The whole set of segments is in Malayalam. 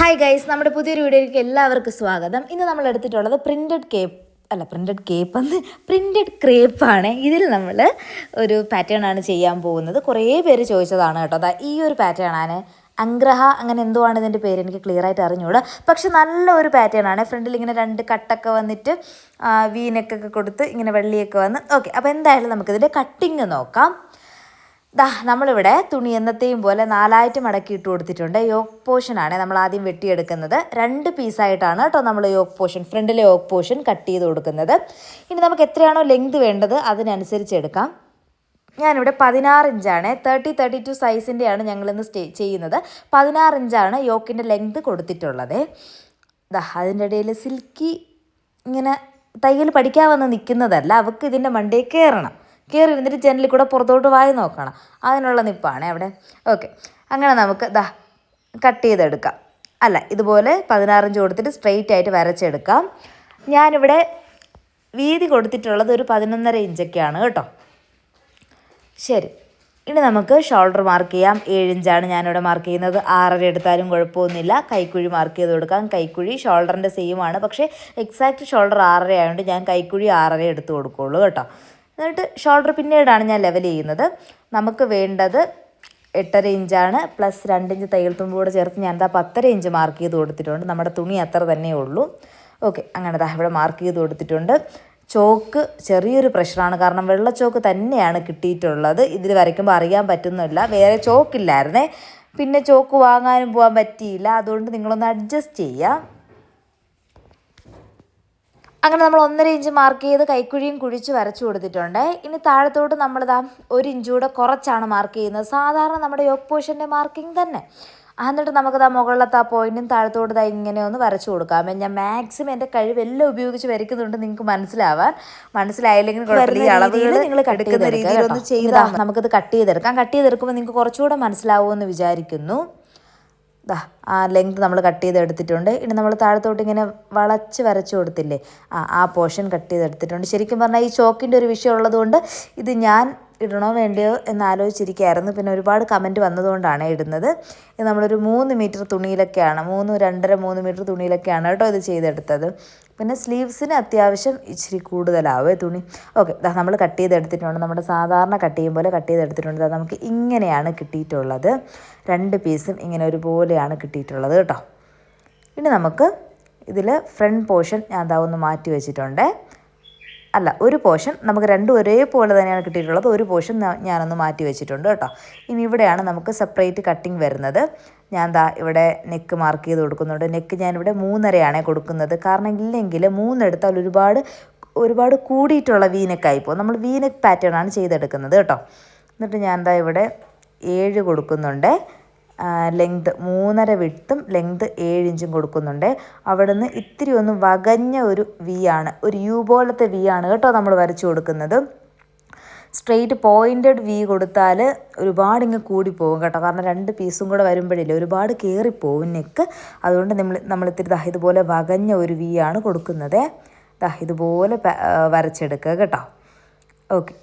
ഹായ് ഗൈസ് നമ്മുടെ പുതിയൊരു വീഡിയോയിലേക്ക് എല്ലാവർക്കും സ്വാഗതം. ഇന്ന് നമ്മൾ എടുത്തിട്ടുള്ളത് പ്രിന്റഡ് കേപ്പ് അല്ല പ്രിന്റഡ് കേപ്പ് എന്ന് പ്രിന്റഡ് ക്രേപ്പാണ് ഇതിൽ നമ്മൾ ഒരു പാറ്റേൺ ആണ് ചെയ്യാൻ പോകുന്നത്. കുറേ പേര് ചോദിച്ചതാണ് കേട്ടോ. അതാ ഈ ഒരു പാറ്റേൺ ആണ്. അഗ്രഹ അങ്ങനെ എന്തോ ആണ് ഇതിന്റെ പേര്? എനിക്ക് ക്ലിയർ ആയിട്ട് അറിഞ്ഞുകൂടാ പക്ഷെ നല്ല ഒരു പാറ്റേൺ ആണ്. ഫ്രണ്ടിൽ ഇങ്ങനെ രണ്ട് കട്ടൊക്കെ വന്നിട്ട് വീനക്കൊക്കെ കൊടുത്ത് ഇങ്ങനെ വെള്ളിയൊക്കെ വന്ന്. ഓക്കെ അപ്പോൾ എന്തായാലും നമുക്കിതിന്റെ കട്ടിങ് നോക്കാം. ദാ നമ്മളിവിടെ തുണി എന്നത്തെയും പോലെ നാലായിട്ട് മടക്കി ഇട്ട് കൊടുത്തിട്ടുണ്ട്. യോക്ക് പോർഷനാണ് നമ്മൾ ആദ്യം വെട്ടിയെടുക്കുന്നത്. രണ്ട് പീസായിട്ടാണ് കേട്ടോ നമ്മൾ യോക്ക് പോർഷൻ ഫ്രണ്ടിലെ യോക്ക് പോർഷൻ കട്ട് ചെയ്ത് കൊടുക്കുന്നത്. ഇനി നമുക്ക് എത്രയാണോ ലെങ്ത് വേണ്ടത് അതിനനുസരിച്ച് എടുക്കാം. ഞാനിവിടെ പതിനാറ് ഇഞ്ചാണ്. തേർട്ടി തേർട്ടി ടു സൈസിന്റെയാണ് ഞങ്ങളിന്ന് സ്റ്റേ ചെയ്യുന്നത്. പതിനാറ് ഇഞ്ചാണ് യോക്കിന്റെ ലെങ്ത് കൊടുത്തിട്ടുള്ളത്. ദാ അതിന്റെ ഇടയിൽ സിൽക്കി ഇങ്ങനെ തയ്യൽ പഠിക്കാൻ വന്ന് നിൽക്കുന്നതല്ല അവൾക്ക് ഇതിന്റെ മണ്ടയിൽ കയറണം. കയറി ഇരുന്നിട്ട് ജനലിൽ കൂടെ പുറത്തോട്ട് വായി നോക്കണം. അതിനുള്ള നിപ്പാണ് അവിടെ. ഓക്കെ അങ്ങനെ നമുക്ക് ദാ കട്ട് ചെയ്തെടുക്കാം. അല്ല ഇതുപോലെ പതിനാറിഞ്ച് കൊടുത്തിട്ട് സ്ട്രെയിറ്റ് ആയിട്ട് വരച്ചെടുക്കാം. ഞാനിവിടെ വീതി കൊടുത്തിട്ടുള്ളത് ഒരു പതിനൊന്നര ഇഞ്ചൊക്കെയാണ് കേട്ടോ. ശരി. ഇനി നമുക്ക് ഷോൾഡർ മാർക്ക് ചെയ്യാം. ഏഴിഞ്ചാണ് ഞാനിവിടെ മാർക്ക് ചെയ്യുന്നത്. ആറര എടുത്താലും കുഴപ്പമൊന്നുമില്ല. കൈക്കുഴി മാർക്ക് ചെയ്ത് കൊടുക്കാം. കൈക്കുഴി ഷോൾഡറിന്റെ സെയിം ആണ്. പക്ഷേ എക്സാക്റ്റ് ഷോൾഡർ ആറര ആയതുകൊണ്ട് ഞാൻ കൈക്കുഴി ആറര എടുത്ത് കൊടുക്കുകയുള്ളൂ കേട്ടോ. എന്നിട്ട് ഷോൾഡർ പിന്നീടാണ് ഞാൻ ലെവൽ ചെയ്യുന്നത്. നമുക്ക് വേണ്ടത് എട്ടര ഇഞ്ചാണ് പ്ലസ് രണ്ട് ഇഞ്ച് തയ്യൽ തുമ്പ് കൂടെ ചേർത്ത് എന്താ പത്തര ഇഞ്ച് മാർക്ക് ചെയ്ത് കൊടുത്തിട്ടുണ്ട്. നമ്മുടെ തുണി അത്ര തന്നെ ഉള്ളൂ. ഓക്കെ അങ്ങനെ ദാ ഇവിടെ മാർക്ക് ചെയ്ത് കൊടുത്തിട്ടുണ്ട്. ചോക്ക് ചെറിയൊരു പ്രഷറാണ് കാരണം വെള്ള ചോക്ക് തന്നെയാണ് കിട്ടിയിട്ടുള്ളത്. ഇതിൽ വരയ്ക്കുമ്പോൾ അറിയാൻ പറ്റുന്നില്ല. വേറെ ചോക്കില്ലായിരുന്നേ. പിന്നെ ചോക്ക് വാങ്ങാനും പോകാൻ പറ്റിയില്ല. അതുകൊണ്ട് നിങ്ങളൊന്ന് അഡ്ജസ്റ്റ് ചെയ്യുക അങ്ങനെ നമ്മൾ ഒന്നര ഇഞ്ച് മാർക്ക് ചെയ്ത് കൈക്കുഴിയും കുഴിച്ച് വരച്ചു കൊടുത്തിട്ടുണ്ട്. ഇനി താഴത്തോട്ട് നമ്മളിതാ ഒരു ഇഞ്ച് കൂടെ കുറച്ചാണ് മാർക്ക് ചെയ്യുന്നത്. സാധാരണ നമ്മുടെ യോക്ക് പോർഷന്റെ മാർക്കിംഗ് തന്നെ. എന്നിട്ട് നമുക്കിതാ മുകളിലത്തെ ആ പോയിന്റും താഴത്തോട്ട് ഇതാ ഇങ്ങനെ ഒന്ന് വരച്ചു കൊടുക്കാം. ഞാൻ മാക്സിമം എന്റെ കഴിവെല്ലാം ഉപയോഗിച്ച് വരയ്ക്കുന്നുണ്ട് നിങ്ങൾക്ക് മനസ്സിലാവാൻ. മനസ്സിലായില്ലെങ്കിൽ നിങ്ങൾ കട്ട്. ചെയ്താൽ നമുക്കിത് കട്ട് ചെയ്തെടുക്കാം. കട്ട് ചെയ്തെടുക്കുമ്പോൾ നിങ്ങൾക്ക് കുറച്ചുകൂടെ മനസ്സിലാവുമെന്ന് വിചാരിക്കുന്നു. ദാ ആ ലെങ്ത് നമ്മൾ കട്ട് ചെയ്ത് എടുത്തിട്ടുണ്ട്. ഇനി നമ്മൾ താഴത്തോട്ട് ഇങ്ങനെ വളച്ച് വരച്ചു കൊടുത്തില്ലേ ആ ആ പോർഷൻ കട്ട് ചെയ്ത് എടുത്തിട്ടുണ്ട്. ശരിക്കും പറഞ്ഞാൽ ഈ ചോക്കിന്റെ ഒരു വിഷയം ഉള്ളതുകൊണ്ട് ഇത് ഞാൻ ഇടണോ വേണ്ടയോ എന്ന് ആലോചിച്ചിരിക്കുകയായിരുന്നു. പിന്നെ ഒരുപാട് കമന്റ് വന്നതുകൊണ്ടാണ് ഇടുന്നത്. ഇത് നമ്മളൊരു മൂന്ന് മീറ്റർ തുണിയിലൊക്കെയാണ് മൂന്ന് രണ്ടര മൂന്ന് മീറ്റർ തുണിയിലൊക്കെയാണ് കേട്ടോ ഇത് ചെയ്തെടുത്തത്. പിന്നെ സ്ലീവ്സിന് അത്യാവശ്യം ഇച്ചിരി കൂടുതലാവേ തുണി. ഓക്കെ നമ്മൾ കട്ട് ചെയ്തെടുത്തിട്ടുണ്ട്. നമ്മുടെ സാധാരണ കട്ട് ചെയ്യും പോലെ കട്ട് ചെയ്തെടുത്തിട്ടുണ്ട്. നമുക്ക് ഇങ്ങനെയാണ് കിട്ടിയിട്ടുള്ളത്. രണ്ട് പീസും ഇങ്ങനെ ഒരുപോലെയാണ് കിട്ടിയിട്ടുള്ളത് കേട്ടോ. ഇനി നമുക്ക് ഇതിൽ ഫ്രണ്ട് പോർഷൻ ഞാൻ അതാ ഒന്ന് മാറ്റി വെച്ചിട്ടുണ്ട്. അല്ല ഒരു പോർഷൻ നമുക്ക് രണ്ടും ഒരേപോലെ തന്നെയാണ് കിട്ടിയിട്ടുള്ളത്. ഒരു പോർഷൻ ഞാനൊന്ന് മാറ്റി വെച്ചിട്ടുണ്ട് കേട്ടോ. ഇനി ഇവിടെയാണ് നമുക്ക് സെപ്പറേറ്റ് കട്ടിങ് വരുന്നത്. ഞാൻ ദാ ഇവിടെ നെക്ക് മാർക്ക് ചെയ്ത് കൊടുക്കുന്നുണ്ട്. നെക്ക് ഞാനിവിടെ മൂന്നരയാണ് കൊടുക്കുന്നത്. കാരണം ഇല്ലെങ്കിൽ മൂന്നെടുത്താൽ ഒരുപാട് ഒരുപാട് കൂടിയിട്ടുള്ള വീനക്കായി പോകും നമ്മൾ വീനക്ക് പാറ്റേൺ ആണ് ചെയ്തെടുക്കുന്നത് കേട്ടോ. എന്നിട്ട് ഞാൻ എന്താ ഇവിടെ ഏഴ് കൊടുക്കുന്നുണ്ട്. ലെങ്ത് മൂന്നര വിട്ടും ലെങ്ത് ഏഴ് ഇഞ്ചും കൊടുക്കുന്നുണ്ട്. നിന്ന് ഇത്തിരി ഒന്ന് വകഞ്ഞ ഒരു വി ആണ്. ഒരു യു പോലത്തെ വി ആണ് കേട്ടോ നമ്മൾ വരച്ചു കൊടുക്കുന്നത്. സ്ട്രെയിറ്റ് പോയിന്റഡ് വി കൊടുത്താൽ ഒരുപാട് ഇങ്ങ് കൂടിപ്പോകും കേട്ടോ. കാരണം രണ്ട് പീസും കൂടെ വരുമ്പോഴില്ല ഒരുപാട് കയറിപ്പോവും നെക്ക്. അതുകൊണ്ട് നമ്മൾ നമ്മൾ ഇത്തിരി ഇതുപോലെ വകഞ്ഞ ഒരു വി ആണ് കൊടുക്കുന്നത്. ഇതുപോലെ വരച്ചെടുക്കുക കേട്ടോ. ഓക്കെ.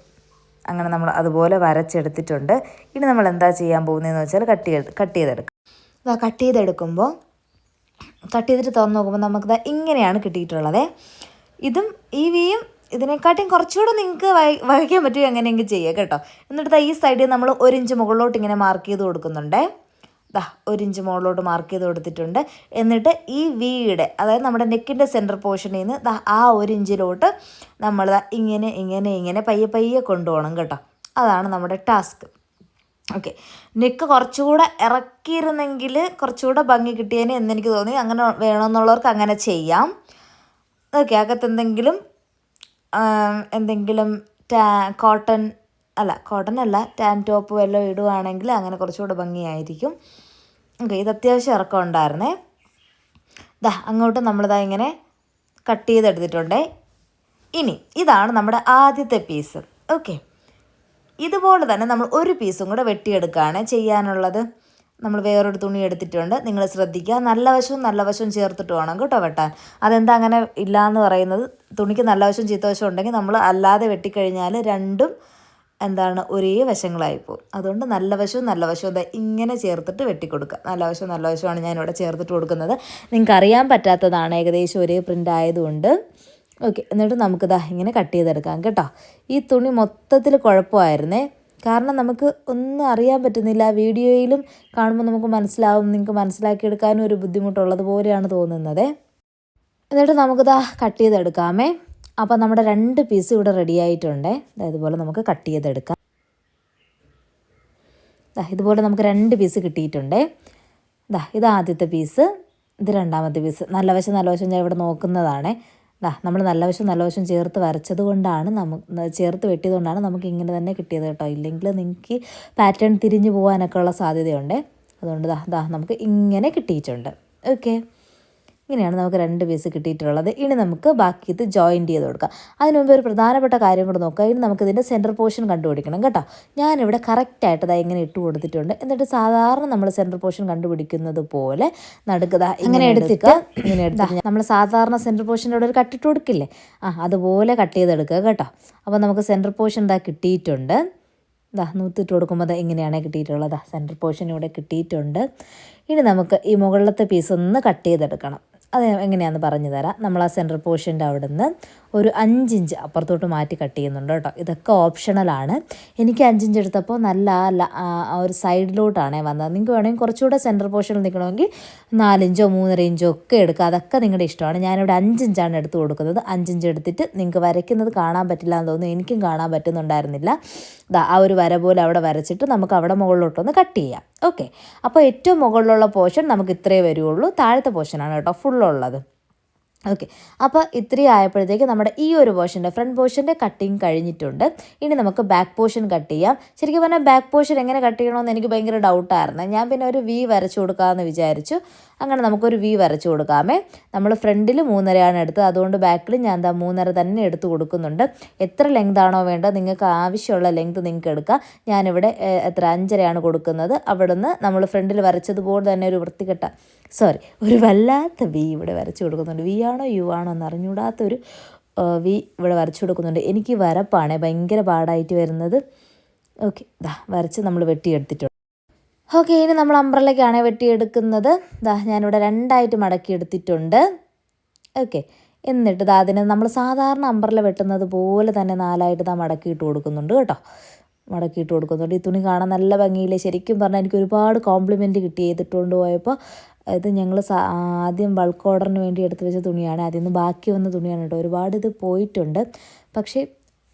അങ്ങനെ നമ്മൾ അതുപോലെ വരച്ചെടുത്തിട്ടുണ്ട്. ഇനി നമ്മൾ എന്താ ചെയ്യാൻ പോകുന്നതെന്ന് വെച്ചാൽ കട്ട് ചെയ്ത് കട്ട് ചെയ്തെടുക്കുക അതാ കട്ട് ചെയ്തെടുക്കുമ്പോൾ കട്ട് ചെയ്തിട്ട് തുറന്ന് നോക്കുമ്പോൾ നമുക്ക് ഇങ്ങനെയാണ് കിട്ടിയിട്ടുള്ളത്. ഇതും ഈ വിയും ഇതിനെക്കാട്ടിയും കുറച്ചുകൂടെ നിങ്ങൾക്ക് വഹിക്കാൻ പറ്റും എങ്ങനെയെങ്കിലും ചെയ്യുക കേട്ടോ. എന്നിട്ട് ഈ സൈഡിൽ നമ്മൾ ഒരു ഇഞ്ച് മുകളിലോട്ട് ഇങ്ങനെ മാർക്ക് ചെയ്ത് കൊടുക്കുന്നുണ്ട്. ദാ ഒരു ഇഞ്ച് മുകളിലോട്ട് മാർക്ക് ചെയ്ത് കൊടുത്തിട്ടുണ്ട്. എന്നിട്ട് ഈ വിയുടെ അതായത് നമ്മുടെ നെക്കിന്റെ സെന്റർ പോർഷനിൽ നിന്ന് ദാ ആ ഒരു ഇഞ്ചിലോട്ട് നമ്മൾ ഇങ്ങനെ ഇങ്ങനെ ഇങ്ങനെ പയ്യെ പയ്യെ കൊണ്ടുപോകണം കേട്ടോ. അതാണ് നമ്മുടെ ടാസ്ക് ഓക്കെ നെക്ക് കുറച്ചുകൂടെ ഇറക്കിയിരുന്നെങ്കിൽ കുറച്ചുകൂടെ ഭംഗി കിട്ടിയതിന് എന്നെനിക്ക് തോന്നി. അങ്ങനെ വേണമെന്നുള്ളവർക്ക് അങ്ങനെ ചെയ്യാം. ഓക്കെ അകത്ത് എന്തെങ്കിലും ടാ കോട്ടൺ അല്ല കോട്ടൺ അല്ല ടാൻ ടോപ്പ് വല്ലതും ഇടുവാണെങ്കിൽ അങ്ങനെ കുറച്ചുകൂടെ ഭംഗിയായിരിക്കും. ഓക്കെ ഇത് അത്യാവശ്യം ഇറക്കം ഉണ്ടായിരുന്നേ. ദാ അങ്ങോട്ട് നമ്മളിതാ ഇങ്ങനെ കട്ട് ചെയ്തെടുത്തിട്ടുണ്ടേ. ഇനി ഇതാണ് നമ്മുടെ ആദ്യത്തെ പീസ്. ഓക്കെ ഇതുപോലെ തന്നെ നമ്മൾ ഒരു പീസും കൂടെ വെട്ടിയെടുക്കുകയാണ് ചെയ്യാനുള്ളത്. നമ്മൾ വേറൊരു തുണി എടുത്തിട്ടുണ്ട്. നിങ്ങൾ ശ്രദ്ധിക്കുക. നല്ല വശവും നല്ല വശവും ചേർത്തിട്ട് വേണം കേട്ടോ വെട്ടാൻ. അതെന്താ അങ്ങനെ ഇല്ല എന്ന് പറയുന്നത്? തുണിക്ക് നല്ല വശവും ചീത്ത വശവും ഉണ്ടെങ്കിൽ നമ്മൾ അല്ലാതെ വെട്ടിക്കഴിഞ്ഞാൽ രണ്ടും എന്താണ് ഒരേ വശങ്ങളായി പോകും അതുകൊണ്ട് നല്ല വശവും നല്ല വശവും എന്താ ഇങ്ങനെ ചേർത്തിട്ട് വെട്ടിക്കൊടുക്കുക. നല്ല വശവും നല്ല വശമാണ് ഞാനിവിടെ ചേർത്തിട്ട് കൊടുക്കുന്നത്. നിങ്ങൾക്ക് അറിയാൻ പറ്റാത്തതാണ് ഏകദേശം ഒരേ പ്രിന്റ് ആയതുകൊണ്ട്. ഓക്കെ എന്നിട്ട് നമുക്കിതാ ഇങ്ങനെ കട്ട് ചെയ്തെടുക്കാം കേട്ടോ. ഈ തുണി മൊത്തത്തിൽ കുഴപ്പമായിരുന്നേ. കാരണം നമുക്ക് ഒന്നും അറിയാൻ പറ്റുന്നില്ല. വീഡിയോയിലും കാണുമ്പോൾ നമുക്ക് മനസ്സിലാവും. നിങ്ങൾക്ക് മനസ്സിലാക്കിയെടുക്കാനും ഒരു ബുദ്ധിമുട്ടുള്ളത് പോലെയാണ് തോന്നുന്നത്. എന്നിട്ട് നമുക്കിതാ കട്ട് ചെയ്തെടുക്കാമേ. അപ്പോൾ നമ്മുടെ രണ്ട് പീസ് ഇവിടെ റെഡി ആയിട്ടുണ്ട്. ഇതുപോലെ നമുക്ക് കട്ട് ചെയ്തെടുക്കാം. ഇതുപോലെ നമുക്ക് രണ്ട് പീസ് കിട്ടിയിട്ടുണ്ട്. ദാ ഇത് ആദ്യത്തെ പീസ് ഇത് രണ്ടാമത്തെ പീസ് നല്ല വശം നല്ല വശം ഞാൻ ഇവിടെ നോക്കുന്നതാണ്. ദാ നമ്മൾ നല്ല വശം നല്ല വശം ചേർത്ത് വരച്ചത് കൊണ്ടാണ് നമുക്ക് ചേർത്ത് വെട്ടിയത് കൊണ്ടാണ് നമുക്ക് ഇങ്ങനെ തന്നെ കിട്ടിയത് കേട്ടോ. ഇല്ലെങ്കിൽ നിങ്ങൾക്ക് പാറ്റേൺ തിരിഞ്ഞു പോകാനൊക്കെ ഉള്ള സാധ്യതയുണ്ട്. അതുകൊണ്ട് ദാ ദാ നമുക്ക് ഇങ്ങനെ കിട്ടിയിട്ടുണ്ട്. ഓക്കെ ഇങ്ങനെയാണ് നമുക്ക് രണ്ട് പീസ് കിട്ടിയിട്ടുള്ളത്. ഇനി നമുക്ക് ബാക്കി ഇത് ജോയിന്റ് ചെയ്ത് കൊടുക്കാം. അതിന് മുമ്പ് ഒരു പ്രധാനപ്പെട്ട കാര്യം കൂടെ നോക്കുക. ഇനി നമുക്ക് ഇതിന്റെ സെന്റർ പോർഷൻ കണ്ടുപിടിക്കണം കേട്ടോ. ഞാനിവിടെ കറക്റ്റായിട്ട് അതായത് ഇങ്ങനെ ഇട്ട് കൊടുത്തിട്ടുണ്ട്. എന്നിട്ട് സാധാരണ നമ്മൾ സെന്റർ പോർഷൻ കണ്ടുപിടിക്കുന്നത് പോലെ നടക്കുക ഇങ്ങനെ എടുത്തിട്ട് ഇങ്ങനെ എടുത്തിട്ട് നമ്മൾ സാധാരണ സെന്റർ പോർഷന്റെ അവിടെ ഒരു കട്ടിട്ട് കൊടുക്കില്ലേ? ആ അതുപോലെ കട്ട് ചെയ്തെടുക്കുക കേട്ടോ. അപ്പോൾ നമുക്ക് സെന്റർ പോർഷൻ ഇതാ കിട്ടിയിട്ടുണ്ട്. ദാ നൂത്തിട്ട് കൊടുക്കുമ്പോൾ ഇങ്ങനെയാണ് കിട്ടിയിട്ടുള്ളത്. സെന്റർ പോർഷൻ ഇവിടെ കിട്ടിയിട്ടുണ്ട്. ഇനി നമുക്ക് ഈ മുകളിലത്തെ പീസ് ഒന്ന് കട്ട് ചെയ്തെടുക്കണം. അത് എങ്ങനെയാണെന്ന് പറഞ്ഞു തരാം. നമ്മൾ ആ സെന്റർ പോർഷന്റെ അവിടെ നിന്ന് ഒരു അഞ്ചിഞ്ച് അപ്പുറത്തോട്ട് മാറ്റി കട്ട് ചെയ്യുന്നുണ്ട് കേട്ടോ. ഇതൊക്കെ ഓപ്ഷണലാണ് എനിക്ക് അഞ്ചിഞ്ച് എടുത്തപ്പോൾ നല്ല ഒരു സൈഡിലോട്ടാണേ വന്നത്. നിങ്ങൾക്ക് വേണമെങ്കിൽ കുറച്ചുകൂടെ സെന്റർ പോർഷനിൽ നിൽക്കണമെങ്കിൽ നാലിഞ്ചോ മൂന്നര ഇഞ്ചോ ഒക്കെ എടുക്കുക. അതൊക്കെ നിങ്ങളുടെ ഇഷ്ടമാണ്. ഞാനിവിടെ അഞ്ചിഞ്ചാണ് എടുത്ത് കൊടുക്കുന്നത്. അഞ്ചിഞ്ച് എടുത്തിട്ട് നിങ്ങൾക്ക് വരയ്ക്കുന്നത് കാണാൻ പറ്റില്ല എന്ന് തോന്നുന്നു. എനിക്കും കാണാൻ പറ്റുന്നുണ്ടായിരുന്നില്ല. ആ ഒരു വര പോലെ അവിടെ വരച്ചിട്ട് നമുക്ക് അവിടെ മുകളിലോട്ടൊന്ന് കട്ട് ചെയ്യാം. ഓക്കെ അപ്പോൾ ഏറ്റവും മുകളിലുള്ള പോർഷൻ നമുക്ക് ഇത്രയേ വരുള്ളൂ. താഴത്തെ പോർഷനാണ് കേട്ടോ. ഫുള്ളുള്ളത് ഓക്കെ അപ്പോൾ ഇത്രയും ആയപ്പോഴത്തേക്ക് നമ്മുടെ ഈ ഒരു പോർഷന്റെ ഫ്രണ്ട് പോർഷന്റെ കട്ടിങ് കഴിഞ്ഞിട്ടുണ്ട്. ഇനി നമുക്ക് ബാക്ക് പോർഷൻ കട്ട് ചെയ്യാം. ശരിക്കും പറഞ്ഞാൽ ബാക്ക് പോർഷൻ എങ്ങനെ കട്ട് ചെയ്യണമെന്ന് എനിക്ക് ഭയങ്കര ഡൗട്ടായിരുന്നു ഞാൻ പിന്നെ ഒരു വി വരച്ചു കൊടുക്കാമെന്ന് വിചാരിച്ചു. അങ്ങനെ നമുക്കൊരു വി വരച്ചു കൊടുക്കാമേ. നമ്മൾ ഫ്രണ്ടിൽ മൂന്നരയാണ് എടുത്തത്. അതുകൊണ്ട് ബാക്കിൽ ഞാൻ എന്താ മൂന്നര തന്നെ എടുത്ത് കൊടുക്കുന്നുണ്ട്. എത്ര ലെങ്ത് ആണോ വേണ്ടത് നിങ്ങൾക്ക് ആവശ്യമുള്ള ലെങ്ത് നിങ്ങൾക്ക് എടുക്കാം. ഞാനിവിടെ എത്ര അഞ്ചരയാണ് കൊടുക്കുന്നത്. അവിടുന്ന് നമ്മൾ ഫ്രണ്ടിൽ വരച്ചതുപോലെ തന്നെ ഒരു വൃത്തികെട്ട സോറി ഒരു വല്ലാത്ത വി ഇവിടെ വരച്ചു കൊടുക്കുന്നുണ്ട്. വി ആണോ യു ആണോ എന്ന് അറിഞ്ഞൂടാത്തൊരു വി ഇവിടെ വരച്ചു കൊടുക്കുന്നുണ്ട്. എനിക്ക് വരപ്പാണ് ഭയങ്കര പാടായിട്ട് വരുന്നത്. ഓക്കെ ദാ വരച്ച് നമ്മൾ വെട്ടിയെടുത്തിട്ടുണ്ട്. ഓക്കെ ഇനി നമ്മൾ അമ്പ്രലയ്ക്കാണ് വെട്ടിയെടുക്കുന്നത്. ദാ ഞാനിവിടെ രണ്ടായിട്ട് മടക്കി എടുത്തിട്ടുണ്ട് ഓക്കെ എന്നിട്ട് ദാ അതിനെ നമ്മൾ സാധാരണ അംബ്രല വെട്ടുന്നത് പോലെ തന്നെ നാലായിട്ട് ദാ മടക്കിയിട്ട് കൊടുക്കുന്നുണ്ട് കേട്ടോ. മടക്കിയിട്ട് കൊടുക്കുന്നുണ്ട്. ഈ തുണി കാണാൻ നല്ല ഭംഗിയില്ല? ശരിക്കും പറഞ്ഞാൽ എനിക്ക് ഒരുപാട് കോംപ്ലിമെന്റ് കിട്ടി ചെയ്തിട്ടുകൊണ്ട് പോയപ്പോൾ ഇത് ഞങ്ങൾ ആദ്യം ബൾക്ക് ഓർഡറിന് വേണ്ടി എടുത്തു വെച്ച തുണിയാണ്. ആദ്യം നിന്ന് ബാക്കി വന്ന തുണിയാണ് കേട്ടോ. ഒരുപാട് ഇത് പോയിട്ടുണ്ട്. പക്ഷേ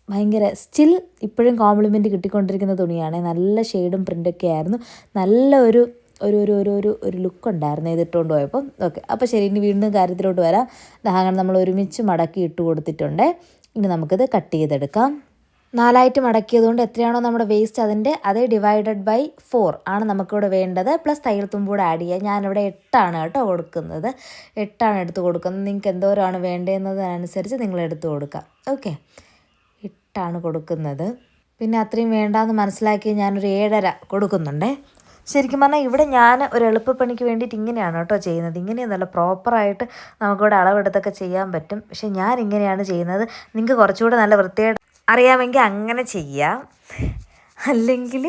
ഭയങ്കര സ്റ്റിൽ ഇപ്പോഴും കോംപ്ലിമെന്റ് കിട്ടിക്കൊണ്ടിരിക്കുന്ന തുണിയാണ്. നല്ല ഷെയ്ഡും പ്രിന്റൊക്കെ ആയിരുന്നു. നല്ല ഒരു ഒരു ഒരു ഒരു ഒരു ഒരു ലുക്ക് ഉണ്ടായിരുന്നു ഇതിട്ടുകൊണ്ട് പോയപ്പോൾ ഓക്കെ അപ്പോൾ ശരി ഇനി വീണ്ടും കാര്യത്തിലോട്ട് വരാം. ദാഹങ്ങൾ നമ്മൾ ഒരുമിച്ച് മടക്കി ഇട്ട് കൊടുത്തിട്ടുണ്ട്. ഇനി നമുക്കിത് കട്ട് ചെയ്തെടുക്കാം. നാലായിട്ട് മടക്കിയതുകൊണ്ട് എത്രയാണോ നമ്മുടെ വേസ്റ്റ് അതിന്റെ അത് ഡിവൈഡഡ് ബൈ ഫോർ ആണ് നമുക്കിവിടെ വേണ്ടത്. പ്ലസ് തയ്യൽ തുമ്പൂടെ ആഡ് ചെയ്യുക. ഞാനിവിടെ എട്ടാണ് കേട്ടോ കൊടുക്കുന്നത്. എട്ടാണ് എടുത്ത് കൊടുക്കുന്നത്. നിങ്ങൾക്ക് എന്തോരമാണ് വേണ്ടതെന്നതിനനുസരിച്ച് നിങ്ങൾ എടുത്ത് കൊടുക്കുക. ഓക്കെ എട്ടാണ് കൊടുക്കുന്നത്. പിന്നെ അത്രയും വേണ്ടാന്ന് മനസ്സിലാക്കി ഞാനൊരു ഏഴര കൊടുക്കുന്നുണ്ടേ. ശരിക്കും പറഞ്ഞാൽ ഇവിടെ ഞാൻ ഒരു എളുപ്പപ്പണിക്ക് വേണ്ടിയിട്ട് ഇങ്ങനെയാണ് കേട്ടോ ചെയ്യുന്നത്. ഇങ്ങനെയൊന്നുമല്ല പ്രോപ്പറായിട്ട് നമുക്കിവിടെ അളവെടുത്തൊക്കെ ചെയ്യാൻ പറ്റും. പക്ഷെ ഞാൻ ഇങ്ങനെയാണ് ചെയ്യുന്നത്. നിങ്ങൾക്ക് കുറച്ചുകൂടെ നല്ല വൃത്തിയായിട്ട് അറിയാമെങ്കിൽ അങ്ങനെ ചെയ്യാം. അല്ലെങ്കിൽ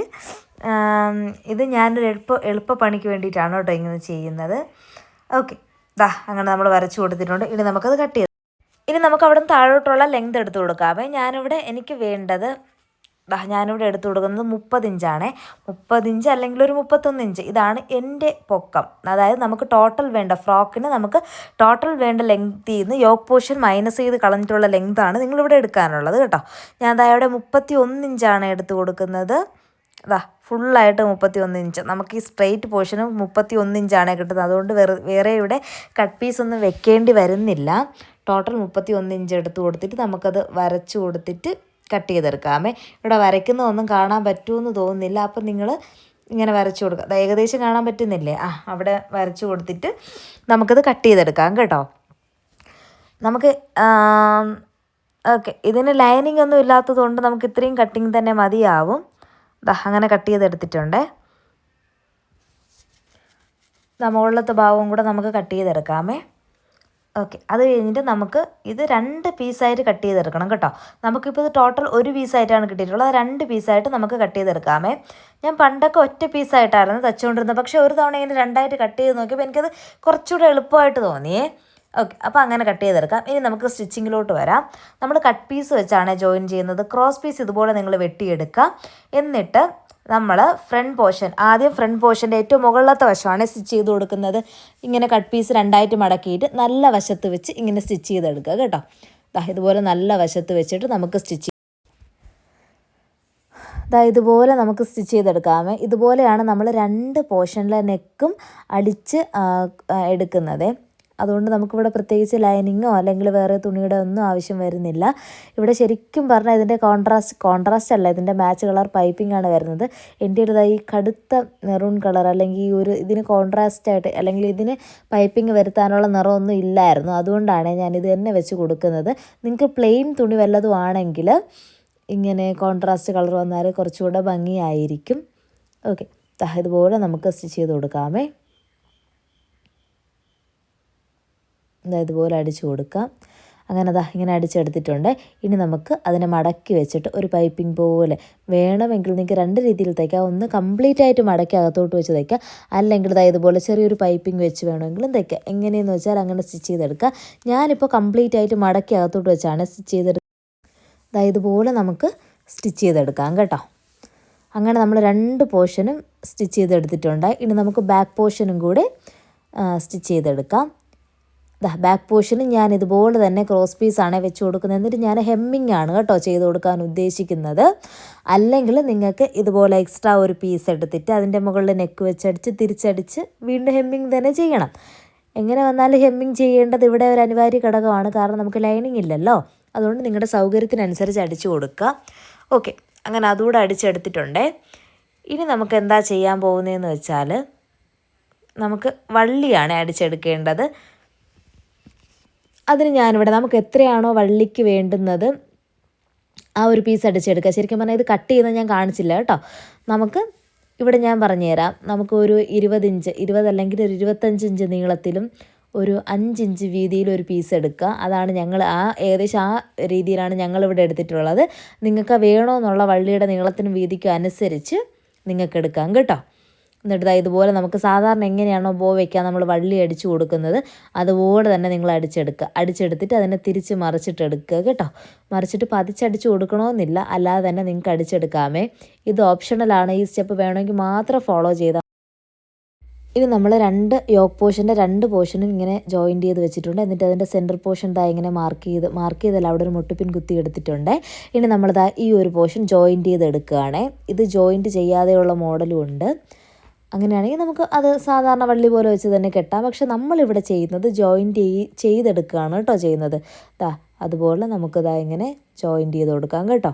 ഇത് ഞാനൊരു എളുപ്പ എളുപ്പ പണിക്ക് വേണ്ടിയിട്ടാണ് കേട്ടോ ഇങ്ങനെ ചെയ്യുന്നത്. ഓക്കെ ദാ അങ്ങനെ നമ്മൾ വരച്ചു കൊടുത്തിട്ടുണ്ട്. ഇനി നമുക്കത് കട്ട് ചെയ്ത് ഇനി നമുക്ക് അവിടെ നിന്ന് താഴോട്ടുള്ള ലെങ്ത് എടുത്ത് കൊടുക്കാം. കൊടുക്കാമേ ഞാനിവിടെ എനിക്ക് വേണ്ടത് ഞാനിവിടെ എടുത്തു കൊടുക്കുന്നത് മുപ്പത് മുപ്പതിഞ്ച് മുപ്പത് ഇഞ്ച് അല്ലെങ്കിൽ ഒരു മുപ്പത്തൊന്ന് ഇഞ്ച്. ഇതാണ് എന്റെ പൊക്കം. അതായത് നമുക്ക് ടോട്ടൽ വേണ്ട ഫ്രോക്കിന് നമുക്ക് ടോട്ടൽ വേണ്ട ലെങ്ത്തിൽ നിന്ന് യോക്ക് പോർഷൻ മൈനസ് ചെയ്ത് കളഞ്ഞിട്ടുള്ള ലെങ്താണ് നിങ്ങളിവിടെ എടുക്കാനുള്ളത് കേട്ടോ. ഞാൻ അതായത് ഇവിടെ മുപ്പത്തി ഒന്ന് ഇഞ്ചാണ് എടുത്തു കൊടുക്കുന്നത്. അതാ ഫുള്ളായിട്ട് മുപ്പത്തി ഒന്ന് ഇഞ്ച്. നമുക്ക് ഈ സ്ട്രെയിറ്റ് പോർഷന് മുപ്പത്തി ഒന്ന് ഇഞ്ചാണ് കിട്ടുന്നത്. അതുകൊണ്ട് വേറെ വേറെ ഇവിടെ കട്ട് പീസ് ഒന്നും വെക്കേണ്ടി വരുന്നില്ല. ടോട്ടൽ മുപ്പത്തി ഒന്ന് ഇഞ്ച് എടുത്ത് കൊടുത്തിട്ട് നമുക്കത് വരച്ച് കൊടുത്തിട്ട് കട്ട് ചെയ്തെടുക്കാമേ ഇവിടെ വരയ്ക്കുന്നതൊന്നും കാണാൻ പറ്റുമെന്ന് തോന്നുന്നില്ല. അപ്പം നിങ്ങൾ ഇങ്ങനെ വരച്ചു കൊടുക്കുക. അത് ഏകദേശം കാണാൻ പറ്റുന്നില്ലേ? ആ അവിടെ വരച്ചു കൊടുത്തിട്ട് നമുക്കത് കട്ട് ചെയ്തെടുക്കാം കേട്ടോ. നമുക്ക് ഓക്കെ ഇതിന് ലൈനിങ് ഒന്നും ഇല്ലാത്തത് കൊണ്ട് നമുക്ക് ഇത്രയും കട്ടിങ് തന്നെ മതിയാവും. അങ്ങനെ കട്ട് ചെയ്തെടുത്തിട്ടുണ്ടേ. മുകളിലത്തെ ഭാഗവും കൂടെ നമുക്ക് കട്ട് ചെയ്തെടുക്കാമേ ഓക്കെ അത് കഴിഞ്ഞിട്ട് നമുക്ക് ഇത് രണ്ട് പീസായിട്ട് കട്ട് ചെയ്തെടുക്കണം കേട്ടോ. നമുക്കിപ്പോൾ ഇത് ടോട്ടൽ ഒരു പീസായിട്ടാണ് കിട്ടിയിട്ടുള്ളത്. രണ്ട് പീസായിട്ട് നമുക്ക് കട്ട് ചെയ്തെടുക്കാമേ. ഞാൻ പണ്ടൊക്കെ ഒറ്റ പീസായിട്ടായിരുന്നു തച്ചുകൊണ്ടിരുന്നത്. പക്ഷേ ഒരു തവണ ഇങ്ങനെ രണ്ടായിട്ട് കട്ട് ചെയ്ത് നോക്കിയപ്പോൾ എനിക്കത് കുറച്ചുകൂടെ എളുപ്പമായിട്ട് തോന്നിയേ. ഓക്കെ അപ്പോൾ അങ്ങനെ കട്ട് ചെയ്തെടുക്കാം. ഇനി നമുക്ക് സ്റ്റിച്ചിങ്ങിലോട്ട് വരാം. നമ്മൾ കട്ട് പീസ് വെച്ചാണ് ജോയിൻ ചെയ്യുന്നത്. ക്രോസ് പീസ് ഇതുപോലെ നിങ്ങൾ വെട്ടിയെടുക്കുക. എന്നിട്ട് നമ്മൾ ഫ്രണ്ട് പോർഷൻ ആദ്യം ഫ്രണ്ട് പോർഷന്റെ ഏറ്റവും മുകളിലത്തെ വശമാണ് സ്റ്റിച്ച് ചെയ്ത് കൊടുക്കുന്നത്. ഇങ്ങനെ കട്ട് പീസ് രണ്ടായിട്ട് മടക്കിയിട്ട് നല്ല വശത്ത് വെച്ച് ഇങ്ങനെ സ്റ്റിച്ച് ചെയ്തെടുക്കുക കേട്ടോ. ദാ ഇതുപോലെ നല്ല വശത്ത് വെച്ചിട്ട് നമുക്ക് സ്റ്റിച്ച് ദാ ഇതുപോലെ നമുക്ക് സ്റ്റിച്ച് ചെയ്തെടുക്കാമേ. ഇതുപോലെയാണ് നമ്മൾ രണ്ട് പോർഷനിലെ നെക്കും അടിച്ച് എടുക്കുന്നത്. അതുകൊണ്ട് നമുക്കിവിടെ പ്രത്യേകിച്ച് ലൈനിങ്ങോ അല്ലെങ്കിൽ വേറെ തുണിയുടെ ഒന്നും ആവശ്യം വരുന്നില്ല. ഇവിടെ ശരിക്കും പറഞ്ഞാൽ ഇതിന്റെ കോൺട്രാസ്റ്റ് കോൺട്രാസ്റ്റ് അല്ല ഇതിന്റെ മാച്ച് കളർ പൈപ്പിംഗ് ആണ് വരുന്നത്. എന്റെ ഒരുതായി കടുത്ത മെറൂൺ കളർ അല്ലെങ്കിൽ ഈ ഒരു ഇതിന് കോൺട്രാസ്റ്റ് ആയിട്ട് അല്ലെങ്കിൽ ഇതിന് പൈപ്പിംഗ് വരുത്താനുള്ള നിറമൊന്നും ഇല്ലായിരുന്നു. അതുകൊണ്ടാണ് ഞാൻ ഇത് തന്നെ വെച്ച് കൊടുക്കുന്നത്. നിങ്ങൾക്ക് പ്ലെയിൻ തുണി വല്ലതും ആണെങ്കിൽ ഇങ്ങനെ കോൺട്രാസ്റ്റ് കളർ വന്നാൽ കുറച്ചുകൂടെ ഭംഗിയായിരിക്കും. ഓക്കെ ഇതുപോലെ നമുക്ക് സ്റ്റിച്ച് ചെയ്ത് കൊടുക്കാമേ ദാ ഇതുപോലെ അടിച്ചു കൊടുക്കാം അങ്ങനെ അത് ഇങ്ങനെ അടിച്ചെടുത്തിട്ടുണ്ട്. ഇനി നമുക്ക് അതിനെ മടക്കി വെച്ചിട്ട് ഒരു പൈപ്പിംഗ് പോലെ വേണമെങ്കിൽ നിങ്ങൾക്ക് രണ്ട് രീതിയിൽ തയ്ക്കാം. ഒന്ന് കംപ്ലീറ്റ് ആയിട്ട് മടക്കി അകത്തോട്ട് വെച്ച് തയ്ക്കാം അല്ലെങ്കിൽ ഇതാ ഇതുപോലെ ചെറിയൊരു പൈപ്പിംഗ് വെച്ച് വേണമെങ്കിലും തയ്ക്കാം എങ്ങനെയെന്ന് വെച്ചാൽ അങ്ങനെ സ്റ്റിച്ച് ചെയ്തെടുക്കുക. ഞാനിപ്പോൾ കംപ്ലീറ്റ് ആയിട്ട് മടക്കി അകത്തോട്ട് വെച്ചാണ് സ്റ്റിച്ച് ചെയ്തെടുക്കുക ഇതാ ഇതുപോലെ നമുക്ക് സ്റ്റിച്ച് ചെയ്തെടുക്കാം കേട്ടോ. അങ്ങനെ നമ്മൾ രണ്ട് പോർഷനും സ്റ്റിച്ച് ചെയ്തെടുത്തിട്ടുണ്ട്. ഇനി നമുക്ക് ബാക്ക് പോർഷനും കൂടെ സ്റ്റിച്ച് ചെയ്തെടുക്കാം. ബാക്ക് പോർഷനും ഞാൻ ഇതുപോലെ തന്നെ ക്രോസ് പീസാണ് വെച്ച് കൊടുക്കുന്നത്. എന്നിട്ട് ഞാൻ ഹെമ്മിങ് ആണ് കേട്ടോ ചെയ്ത് കൊടുക്കാൻ ഉദ്ദേശിക്കുന്നത്. അല്ലെങ്കിൽ നിങ്ങൾക്ക് ഇതുപോലെ എക്സ്ട്രാ ഒരു പീസ് എടുത്തിട്ട് അതിന്റെ മുകളിൽ നെക്ക് വെച്ചടിച്ച് തിരിച്ചടിച്ച് വീണ്ടും ഹെമ്മിങ് തന്നെ ചെയ്യണം. എങ്ങനെ വന്നാലും ഹെമ്മിങ് ചെയ്യേണ്ടത് ഇവിടെ ഒരു അനിവാര്യ ഘടകമാണ്. കാരണം നമുക്ക് ലൈനിങ് ഇല്ലല്ലോ. അതുകൊണ്ട് നിങ്ങളുടെ സൗകര്യത്തിനനുസരിച്ച് അടിച്ചു കൊടുക്കുക. ഓക്കെ അങ്ങനെ അതുകൂടെ അടിച്ചെടുത്തിട്ടുണ്ടേ. ഇനി നമുക്ക് എന്താ ചെയ്യാൻ പോകുന്നതെന്ന് വെച്ചാൽ നമുക്ക് വള്ളിയാണ് അടിച്ചെടുക്കേണ്ടത്. അതിന് ഞാനിവിടെ നമുക്ക് എത്രയാണോ വള്ളിക്ക് വേണ്ടുന്നത് ആ ഒരു പീസ് അടിച്ചെടുക്കുക. ശരിക്കും പറഞ്ഞാൽ ഇത് കട്ട് ചെയ്യുന്നത് ഞാൻ കാണിച്ചില്ല കേട്ടോ. നമുക്ക് ഇവിടെ ഞാൻ പറഞ്ഞുതരാം. നമുക്ക് ഒരു ഇരുപത് ഇഞ്ച് ഇരുപത് അല്ലെങ്കിൽ ഒരു ഇരുപത്തഞ്ച് ഇഞ്ച് നീളത്തിലും ഒരു അഞ്ച് ഇഞ്ച് വീതിയിൽ ഒരു പീസ് എടുക്കുക. അതാണ് ഞങ്ങൾ ആ ഏകദേശം ആ രീതിയിലാണ് ഞങ്ങളിവിടെ എടുത്തിട്ടുള്ളത്. നിങ്ങൾക്ക് വേണോ എന്നുള്ള വള്ളിയുടെ നീളത്തിനും വീതിക്കും അനുസരിച്ച് നിങ്ങൾക്ക് എടുക്കാം കേട്ടോ. എന്നിട്ട് ഇതുപോലെ നമുക്ക് സാധാരണ എങ്ങനെയാണോ ബോ വയ്ക്കാൻ നമ്മൾ വള്ളി അടിച്ചു കൊടുക്കുന്നത് അതുപോലെ തന്നെ നിങ്ങൾ അടിച്ചെടുക്കുക. അടിച്ചെടുത്തിട്ട് അതിനെ തിരിച്ച് മറിച്ചിട്ടെടുക്കുക കേട്ടോ. മറിച്ചിട്ട് പതിച്ചടിച്ചു കൊടുക്കണമെന്നില്ല അല്ലാതെ തന്നെ നിങ്ങൾക്ക് അടിച്ചെടുക്കാമേ. ഇത് ഓപ്ഷണലാണ് ഈ സ്റ്റെപ്പ് വേണമെങ്കിൽ മാത്രം ഫോളോ ചെയ്താൽ ഇനി നമ്മൾ രണ്ട് യോക്ക് പോർഷന്റെ രണ്ട് പോർഷനും ഇങ്ങനെ ജോയിന്റ് ചെയ്ത് വെച്ചിട്ടുണ്ട്. എന്നിട്ട് അതിന്റെ സെന്റർ പോർഷൻ ദാ ഇങ്ങനെ മാർക്ക് ചെയ്ത് മാർക്ക് ചെയ്തല്ല അവിടെ ഒരു മുട്ടുപിൻ കുത്തി എടുത്തിട്ടുണ്ട്. ഇനി നമ്മളിതാ ഈ ഒരു പോർഷൻ ജോയിന്റ് ചെയ്ത് എടുക്കുകയാണ് ഇത് ജോയിന്റ് ചെയ്യാതെയുള്ള മോഡലും ഉണ്ട്. അങ്ങനെയാണെങ്കിൽ നമുക്ക് അത് സാധാരണ വള്ളി പോലെ വെച്ച് തന്നെ കെട്ടാം. പക്ഷെ നമ്മളിവിടെ ചെയ്യുന്നത് ജോയിന്റ് ചെയ് ചെയ്തെടുക്കുകയാണ് കേട്ടോ ചെയ്യുന്നത്. ദാ അതുപോലെ നമുക്കിതാ ഇങ്ങനെ ജോയിന്റ് ചെയ്ത് കൊടുക്കാം കേട്ടോ.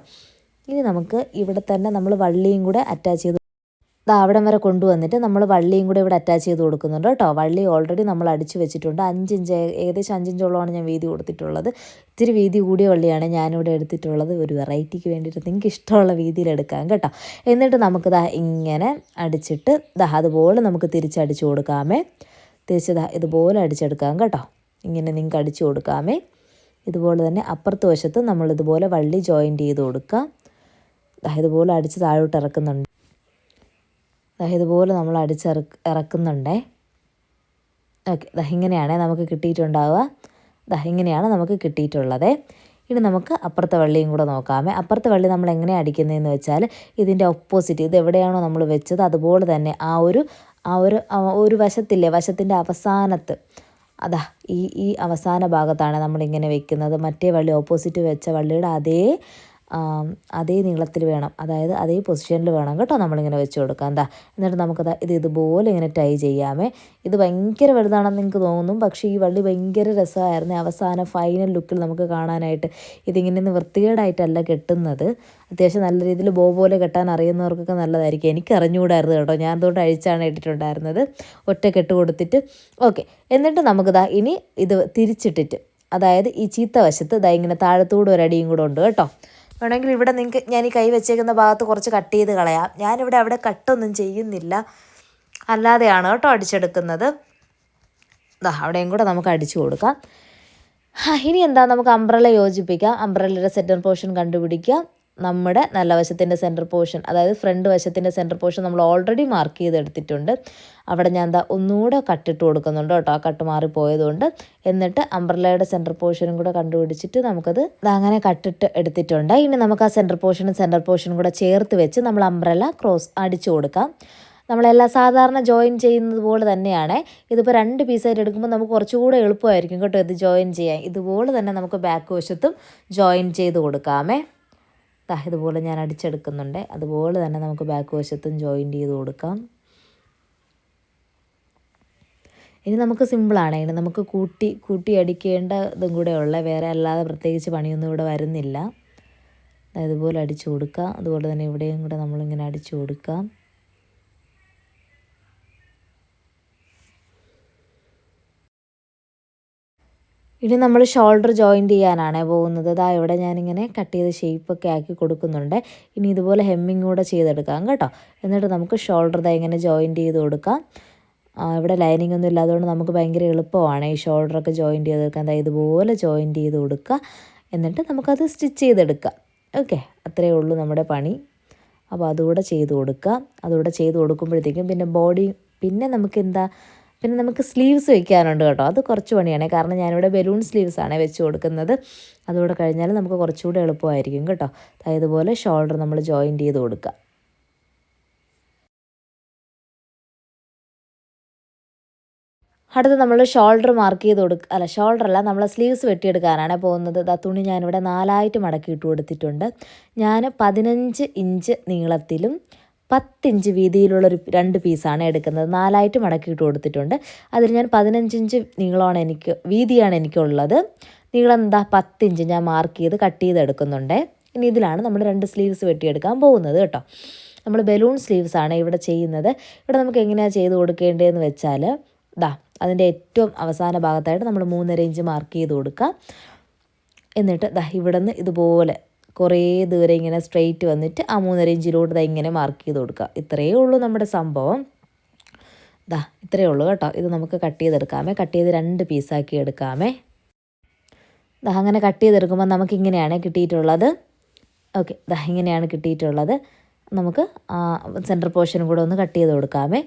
ഇനി നമുക്ക് ഇവിടെ തന്നെ നമ്മൾ വള്ളിയും കൂടെ അറ്റാച്ച് ചെയ്ത് അവിടം വരെ കൊണ്ടുവന്നിട്ട് നമ്മൾ വള്ളിയും കൂടെ ഇവിടെ അറ്റാച്ച് ചെയ്ത് കൊടുക്കുന്നുണ്ട് കേട്ടോ. വള്ളി ഓൾറെഡി നമ്മൾ അടിച്ച് വെച്ചിട്ടുണ്ട്. അഞ്ചിഞ്ച് ഏകദേശം അഞ്ചിഞ്ചോളമാണ് ഞാൻ വീതി കൊടുത്തിട്ടുള്ളത്. ഇത്തിരി വീതി കൂടിയ വള്ളിയാണ് ഞാനിവിടെ എടുത്തിട്ടുള്ളത്. ഒരു വെറൈറ്റിക്ക് വേണ്ടിയിട്ട് നിങ്ങൾക്ക് ഇഷ്ടമുള്ള വീതിയിൽ എടുക്കാം കേട്ടോ. എന്നിട്ട് നമുക്ക് ദാ ഇങ്ങനെ അടിച്ചിട്ട് ദാ അതുപോലെ നമുക്ക് തിരിച്ചടിച്ച് കൊടുക്കാമേ. തിരിച്ച് ദാ ഇതുപോലെ അടിച്ചെടുക്കാം കേട്ടോ. ഇങ്ങനെ നിങ്ങൾക്ക് അടിച്ചു കൊടുക്കാമേ. ഇതുപോലെ തന്നെ അപ്പുറത്ത് വശത്ത് നമ്മൾ ഇതുപോലെ വള്ളി ജോയിന്റ് ചെയ്ത് കൊടുക്കാം. ഇതുപോലെ അടിച്ച് താഴോട്ട് ഇറക്കുന്നുണ്ട്. ഇതുപോലെ നമ്മൾ അടിച്ചിറ ഇറക്കുന്നുണ്ടേ. ഓക്കെ ഇങ്ങനെയാണ് നമുക്ക് കിട്ടിയിട്ടുണ്ടാവുക. ഇങ്ങനെയാണ് നമുക്ക് കിട്ടിയിട്ടുള്ളത്. ഇനി നമുക്ക് അപ്പുറത്തെ വള്ളിയും കൂടെ നോക്കാമേ. അപ്പുറത്തെ വള്ളി നമ്മൾ എങ്ങനെ അടിക്കുന്നതെന്ന് വെച്ചാൽ ഇതിന്റെ ഓപ്പോസിറ്റ് ഇത് എവിടെയാണോ നമ്മൾ വെച്ചത് അതുപോലെ തന്നെ ആ ഒരു ആ ഒരു ഒരു വശത്തില്ലേ വശത്തിന്റെ അവസാനത്ത്. അതാ ഈ ഈ അവസാന ഭാഗത്താണ് നമ്മളിങ്ങനെ വെക്കുന്നത്. മറ്റേ വള്ളി ഓപ്പോസിറ്റ് വെച്ച വള്ളിയുടെ അതേ അതേ നീളത്തിൽ വേണം. അതായത് അതേ പൊസിഷനിൽ വേണം കേട്ടോ നമ്മളിങ്ങനെ വെച്ച് കൊടുക്കാം എന്താ എന്നിട്ട് നമുക്കത് ഇത് ഇതുപോലെ ഇങ്ങനെ ടൈ ചെയ്യാമേ. ഇത് ഭയങ്കര വലുതാണെന്ന് നിങ്ങൾക്ക് തോന്നും പക്ഷേ ഈ വള്ളി ഭയങ്കര രസമായിരുന്നു. അവസാന ഫൈനൽ ലുക്കിൽ നമുക്ക് കാണാനായിട്ട് ഇതിങ്ങനെ വൃത്തികേടായിട്ടല്ല കെട്ടുന്നത്. അത്യാവശ്യം നല്ല രീതിയിൽ ബോ പോലെ കെട്ടാൻ അറിയുന്നവർക്കൊക്കെ നല്ലതായിരിക്കും. എനിക്ക് അറിഞ്ഞുകൂടായിരുന്നു കേട്ടോ. ഞാൻ അതുകൊണ്ട് അഴിച്ചാണ് ഇട്ടിട്ടുണ്ടായിരുന്നത്. ഒറ്റ കെട്ട് കൊടുത്തിട്ട്. ഓക്കെ എന്നിട്ട് നമുക്കിതാ ഇനി ഇത് തിരിച്ചിട്ടിട്ട് അതായത് ഈ ചീത്ത വശത്ത് ഇതാ ഇങ്ങനെ താഴത്തൂടെ ഒരടിയും കൂടെ ഉണ്ട് കേട്ടോ. വേണമെങ്കിൽ ഇവിടെ നിങ്ങൾക്ക് ഞാൻ ഈ കൈ വെച്ചേക്കുന്ന ഭാഗത്ത് കുറച്ച് കട്ട് ചെയ്ത് കളയാം. ഞാനിവിടെ അവിടെ കട്ടൊന്നും ചെയ്യുന്നില്ല. അല്ലാതെയാണ് കേട്ടോ അടിച്ചെടുക്കുന്നത്. ഇതാ അവിടെയും കൂടെ നമുക്ക് അടിച്ചു കൊടുക്കാം. ഇനി എന്താ? നമുക്ക് അംബ്രല യോജിപ്പിക്കാം. അംബ്രലയുടെ സെറ്റർ പോർഷൻ കണ്ടുപിടിക്കുക നമ്മുടെ നല്ല വശത്തിന്റെ സെന്റർ പോർഷൻ അതായത് ഫ്രണ്ട് വശത്തിന്റെ സെന്റർ പോർഷൻ നമ്മൾ ഓൾറെഡി മാർക്ക് ചെയ്തെടുത്തിട്ടുണ്ട്. അവിടെ ഞാൻ എന്താ ഒന്നുകൂടെ കട്ടിട്ട് കൊടുക്കുന്നുണ്ട് കേട്ടോ ആ കട്ട് മാറിപ്പോയതുകൊണ്ട് എന്നിട്ട് അംബ്രലയുടെ സെന്റർ പോർഷനും കൂടെ കണ്ടുപിടിച്ചിട്ട് നമുക്കത് അങ്ങനെ കട്ടിട്ട് എടുത്തിട്ടുണ്ട്. ഇനി നമുക്ക് ആ സെന്റർ പോർഷനും സെന്റർ പോർഷനും കൂടെ ചേർത്ത് വെച്ച് നമ്മൾ അംബ്രല ക്രോസ് അടിച്ചു കൊടുക്കാം. നമ്മളെല്ലാം സാധാരണ ജോയിൻ ചെയ്യുന്നത് പോലെ തന്നെയാണ്. ഇതിപ്പോൾ രണ്ട് പീസായിട്ട് എടുക്കുമ്പോൾ നമുക്ക് കുറച്ചുകൂടെ എളുപ്പമായിരിക്കും കേട്ടോ ഇത് ജോയിൻ ചെയ്യാൻ. ഇതുപോലെ തന്നെ നമുക്ക് ബാക്ക് വശത്തും ജോയിൻ ചെയ്ത് കൊടുക്കാമേ. ഇതുപോലെ ഞാൻ അടിച്ചെടുക്കുന്നുണ്ട്. അതുപോലെ തന്നെ നമുക്ക് ബാക്ക് വശത്തും ജോയിന്റ് ചെയ്ത് കൊടുക്കാം. ഇനി നമുക്ക് സിമ്പിളാണ് ഇനി നമുക്ക് കൂട്ടി കൂട്ടി അടിക്കേണ്ട ഇതും കൂടെ ഉള്ള വേറെ അല്ലാതെ പ്രത്യേകിച്ച് പണിയൊന്നും ഇവിടെ വരുന്നില്ല. ഇതുപോലെ അടിച്ചു കൊടുക്കാം. അതുപോലെ തന്നെ ഇവിടെയും കൂടെ നമ്മളിങ്ങനെ അടിച്ചു കൊടുക്കാം. ഇനി നമ്മൾ ഷോൾഡർ ജോയിന്റ് ചെയ്യാനാണ് പോകുന്നത്. അതാ ഇവിടെ ഞാനിങ്ങനെ കട്ട് ചെയ്ത് ഷേപ്പൊക്കെ ആക്കി കൊടുക്കുന്നുണ്ട്. ഇനി ഇതുപോലെ ഹെമ്മിങ് കൂടെ ചെയ്തെടുക്കാം കേട്ടോ. എന്നിട്ട് നമുക്ക് ഷോൾഡർ ദാ ഇങ്ങനെ ജോയിന്റ് ചെയ്ത് കൊടുക്കാം. ഇവിടെ ലൈനിങ് ഒന്നും ഇല്ലാത്തതുകൊണ്ട് നമുക്ക് ഭയങ്കര എളുപ്പമാണ് ഈ ഷോൾഡറൊക്കെ ജോയിന്റ് ചെയ്തെടുക്കാൻ. അതായത് ഇതുപോലെ ജോയിന്റ് ചെയ്ത് കൊടുക്കുക. എന്നിട്ട് നമുക്കത് സ്റ്റിച്ച് ചെയ്തെടുക്കാം. ഓക്കെ അത്രയേ ഉള്ളൂ നമ്മുടെ പണി. അപ്പോൾ അതുകൂടെ ചെയ്ത് കൊടുക്കുക അതുകൂടെ ചെയ്ത് കൊടുക്കുമ്പോഴത്തേക്കും പിന്നെ ബോഡി പിന്നെ നമുക്ക് എന്താ പിന്നെ നമുക്ക് സ്ലീവ്സ് വെക്കാനുണ്ട് കേട്ടോ. അത് കുറച്ച് പണിയാണ്. കാരണം ഞാനിവിടെ ബലൂൺ സ്ലീവ്സ് ആണ് വെച്ച് കൊടുക്കുന്നത്. അതുകൂടെ കഴിഞ്ഞാൽ നമുക്ക് കുറച്ചുകൂടെ എളുപ്പമായിരിക്കും കേട്ടോ. ഇതുപോലെ ഷോൾഡർ നമ്മൾ ജോയിന്റ് ചെയ്ത് കൊടുക്കുക അടുത്ത് നമ്മൾ ഷോൾഡർ മാർക്ക് ചെയ്ത് കൊടുക്കുക അല്ല ഷോൾഡർ അല്ല നമ്മൾ സ്ലീവ്സ് വെട്ടിയെടുക്കാനാണ് പോകുന്നത്. ആ തുണി ഞാനിവിടെ നാലായിട്ട് മടക്കി ഇട്ട് കൊടുത്തിട്ടുണ്ട്. ഞാൻ പതിനഞ്ച് ഇഞ്ച് നീളത്തിലും പത്തിഞ്ച് വീതിയിലുള്ളൊരു രണ്ട് പീസാണ് എടുക്കുന്നത്. നാലായിട്ട് മടക്കിയിട്ട് കൊടുത്തിട്ടുണ്ട്. അതിൽ ഞാൻ പതിനഞ്ചിഞ്ച് നീളമാണ് എനിക്ക് വീതിയാണ് എനിക്കുള്ളത്. നീളം എന്താ? പത്തിഞ്ച് ഞാൻ മാർക്ക് ചെയ്ത് കട്ട് ചെയ്ത് എടുക്കുന്നുണ്ട്. ഇനി ഇതിലാണ് നമ്മൾ രണ്ട് സ്ലീവ്സ് വെട്ടിയെടുക്കാൻ പോകുന്നത് കേട്ടോ. നമ്മൾ ബലൂൺ സ്ലീവ്സ് ആണ് ഇവിടെ ചെയ്യുന്നത്. ഇവിടെ നമുക്ക് എങ്ങനെയാണ് ചെയ്ത് കൊടുക്കേണ്ടതെന്ന് വെച്ചാൽ ദാ അതിന്റെ ഏറ്റവും അവസാന ഭാഗത്തായിട്ട് നമ്മൾ മൂന്നര ഇഞ്ച് മാർക്ക് ചെയ്ത് കൊടുക്കുക എന്നിട്ട് ദാ ഇവിടെ നിന്ന് ഇതുപോലെ കുറേ ദൂരം ഇങ്ങനെ സ്ട്രെയിറ്റ് വന്നിട്ട് ആ മൂന്നര ഇഞ്ചിലോട്ട് ഇതാ ഇങ്ങനെ മാർക്ക് ചെയ്ത് കൊടുക്കുക ഇത്രയേ ഉള്ളൂ നമ്മുടെ സംഭവം. ദാ ഇത്രയേ ഉള്ളൂ കേട്ടോ. ഇത് നമുക്ക് കട്ട് ചെയ്തെടുക്കാമേ. കട്ട് ചെയ്ത് രണ്ട് പീസാക്കി എടുക്കാമേ. ദാ അങ്ങനെ കട്ട് ചെയ്തെടുക്കുമ്പോൾ നമുക്കിങ്ങനെയാണ് കിട്ടിയിട്ടുള്ളത്. ഓക്കെ ദാ ഇങ്ങനെയാണ് കിട്ടിയിട്ടുള്ളത്. നമുക്ക് സെന്റർ പോർഷനും കൂടെ ഒന്ന് കട്ട് ചെയ്ത് കൊടുക്കാമേ.